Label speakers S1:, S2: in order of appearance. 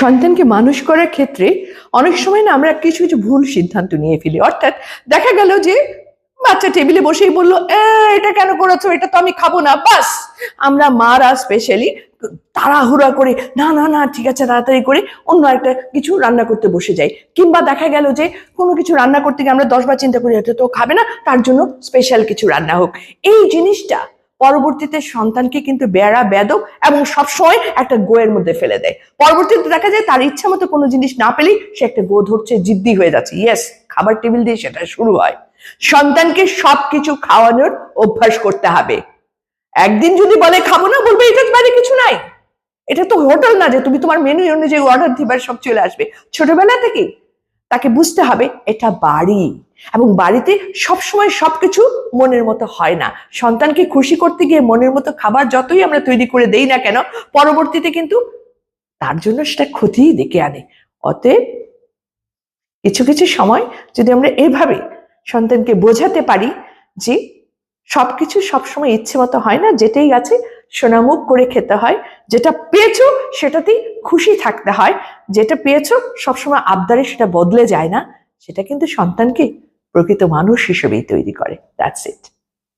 S1: সন্তানকে মানুষ করার ক্ষেত্রে অনেক সময় না আমরা কিছু কিছু ভুল সিদ্ধান্ত নিয়ে ফেলি। অর্থাৎ দেখা গেল যে বাচ্চা টেবিলে বসেই বলল "এ, এটা কেন করেছ? এটা তো আমি খাব না। বাস আমরা মারা স্পেশালি তাড়াহুড়া করে না না না ঠিক আছে তাড়াতাড়ি করে অন্য একটা কিছু রান্না করতে বসে যাই। কিংবা দেখা গেল যে কোনো কিছু রান্না করতে গিয়ে আমরা দশবার চিন্তা করি এটা তো খাবে না তার জন্য স্পেশাল কিছু রান্না হোক। এই জিনিসটা পরবর্তীতে সন্তানকে কিন্তু বেড়া, বেদক এবং সবসময় একটা গোয়ের মধ্যে ফেলে দেয়। পরবর্তীতে দেখা যায় তার ইচ্ছা মতো কোনো জিনিস না পেলেই সে একটা গো ধরছে, জিদ্দি হয়ে যাচ্ছে। ইয়েস খাবার টেবিল দিয়ে সেটা শুরু হয়। সন্তানকে সবকিছু খাওয়ানোর অভ্যাস করতে হবে। একদিন যদি বলে, খাব না, বলবে, এটা বাইরে কিছু নাই। এটা তো হোটেল না যে তুমি তোমার মেনু অনুযায়ী অর্ডার দিবার সব চলে আসবে। ছোটবেলা থেকে তাকে বুঝতে হবে এটা বাড়ি। এবং বাড়িতে সবসময় সবকিছু মনের মতো হয় না। সন্তানকে খুশি করতে গিয়ে মনের মতো খাবার যতই আমরা তৈরি করে দেই না কেন, পরবর্তীতে কিন্তু তার জন্য সেটা ক্ষতিই ডেকে আনে। অতএব কিছু কিছু সময় যদি আমরা এভাবে সন্তানকে বোঝাতে পারি যে সবকিছু সবসময় ইচ্ছে মতো হয় না, যেটাই আছে সোনামুখ করে খেতে হয়, যেটা পেয়েছ সেটাতেই খুশি থাকতে হয়, যেটা পেয়েছ সবসময় আবদারে সেটা বদলে যায় না, সেটা কিন্তু সন্তানকে প্রকৃত মানুষ হিসেবেই তৈরি করে দ্যাটস ইট